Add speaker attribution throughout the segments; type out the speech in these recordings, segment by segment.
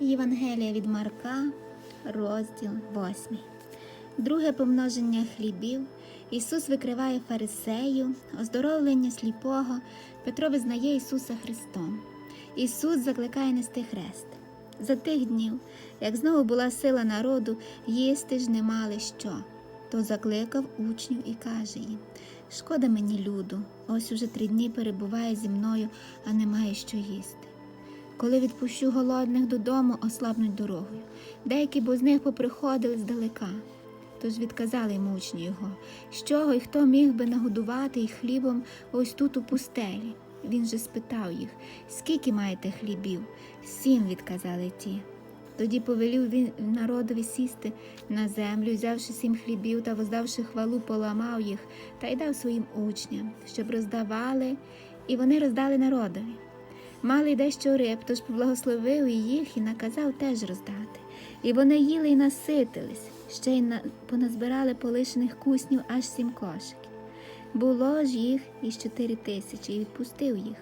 Speaker 1: Євангелія від Марка, розділ 8. Друге помноження хлібів. Ісус викриває фарисею, оздоровлення сліпого. Петро визнає Ісуса Христом. Ісус закликає нести хрест. За тих днів, як знову була сила народу, їсти ж не мали що. То закликав учнів і каже їм: Шкода мені, люду, ось уже три дні перебуває зі мною, а немає що їсти. Коли відпущу голодних додому, ослабнуть дорогою. Деякі бо з них поприходили здалека. Тож відказали йому учні його, з чого і хто міг би нагодувати їх хлібом ось тут у пустелі. Він же спитав їх, скільки маєте хлібів? Сім, відказали ті. Тоді повелів він народові сісти на землю, взявши сім хлібів та воздавши хвалу, поламав їх та й дав своїм учням, щоб роздавали, і вони роздали народові. Мали дещо риб, тож поблагословив їх і наказав теж роздати. І вони їли й наситились, ще й на... поназбирали полишених куснів аж сім кошиків. Було ж їх із чотири тисячі, і відпустив їх.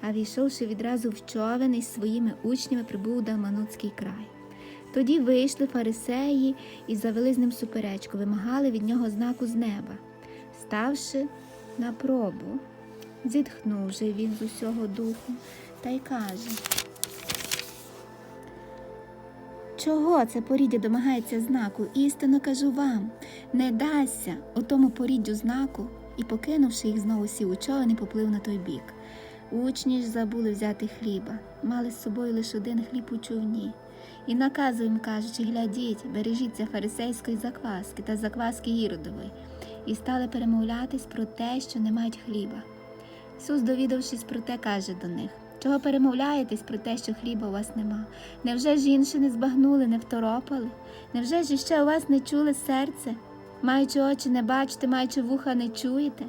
Speaker 1: А війшовши відразу в човен із своїми учнями, прибув у Далманутський край. Тоді вийшли фарисеї і завели з ним суперечку, вимагали від нього знаку з неба. Ставши на пробу, зітхнув же він з усього духу та й каже. Чого це поріддя домагається знаку? Істинно кажу вам, не дасться отому поріддю знаку, і, покинувши їх, знову сів у човен і поплив на той бік. Учні ж забули взяти хліба, мали з собою лише один хліб у човні. І наказує їм, кажучи, глядіть, бережіться фарисейської закваски та закваски Іродової, і стали перемовлятись про те, що не мають хліба. Ісус, довідавшись про те, каже до них Чого перемовляєтесь про те, що хліба у вас нема? Невже ж інші не збагнули, не второпали? Невже ж іще у вас не чули серце? Маючи очі не бачите, маючи вуха не чуєте?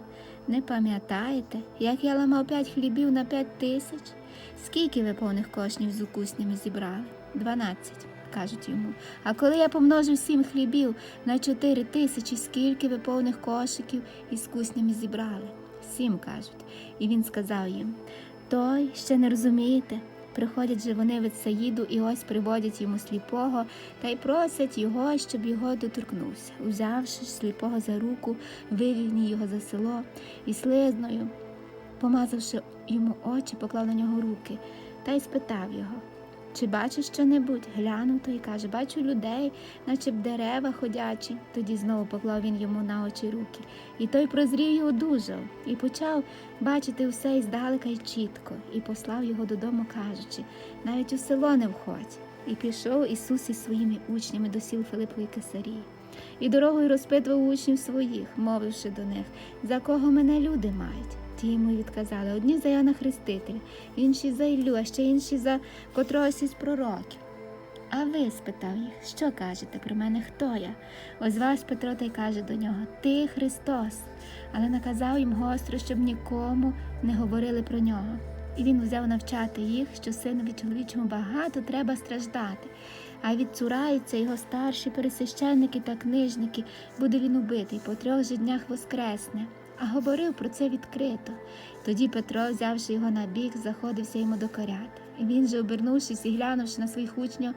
Speaker 1: Не пам'ятаєте, як я ламав п'ять хлібів на п'ять тисяч? Скільки ви повних кошнів з укуснями зібрали? Дванадцять, кажуть йому. А коли я помножив сім хлібів на чотири тисячі, скільки ви повних кошиків із куснями зібрали? Сім кажуть. І він сказав їм той ще не розумієте. Приходять же вони від Саїду і ось приводять йому сліпого та й просять його, щоб його доторкнувся. Узявши сліпого за руку, вивів його за село і слизною, помазавши йому очі, поклав на нього руки та й спитав його. Чи бачиш що-небудь? Глянув той і каже, бачу людей, наче б дерева ходячі. Тоді знову поклав він йому на очі руки. І той прозрів і одужав, і почав бачити все іздалека й чітко, і послав його додому, кажучи, навіть у село не входь. І пішов Ісус із своїми учнями до сіл Филипової Кесарії. І дорогою розпитував учнів своїх, мовивши до них, за кого мене люди мають. Ті йому відказали одні за Яна Хрестителя, інші за Іллю, а ще інші за котрогось із пророків. А ви, спитав їх, що кажете про мене, хто я? Озвався Петро та й каже до нього Ти Христос, але наказав їм гостро, щоб нікому не говорили про нього. І він взяв навчати їх, що синові чоловічому багато треба страждати, а відцураються його старші пересвященники та книжники, буде він убитий, по трьох же днях воскресне. А говорив про це відкрито. Тоді Петро, взявши його на бік, заходився йому докоряти. Він же, обернувшись і глянувши на своїх учнів,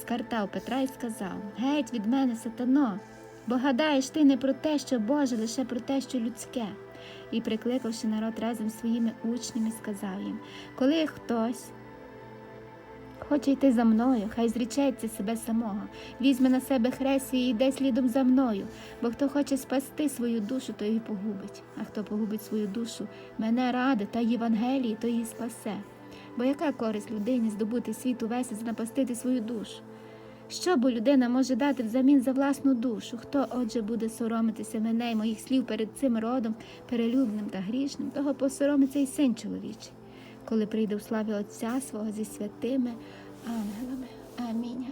Speaker 1: скартав Петра і сказав Геть від мене, сатано, бо гадаєш ти не про те, що Боже, лише про те, що людське. І, прикликавши народ разом своїми учнями, сказав їм Коли хтось хоче йти за мною, хай зрічається себе самого, візьме на себе хрест і йде слідом за мною, бо хто хоче спасти свою душу, то її погубить, а хто погубить свою душу, мене ради та Євангелії, то її спасе. Бо яка користь людині здобути світ увесь і занапастити свою душу? Що бо людина може дати взамін за власну душу? Хто, отже, буде соромитися мене й моїх слів перед цим родом, перелюбним та грішним, того посоромиться й син чоловічий, коли прийде в славі Отця свого зі святими ангелами. Амінь.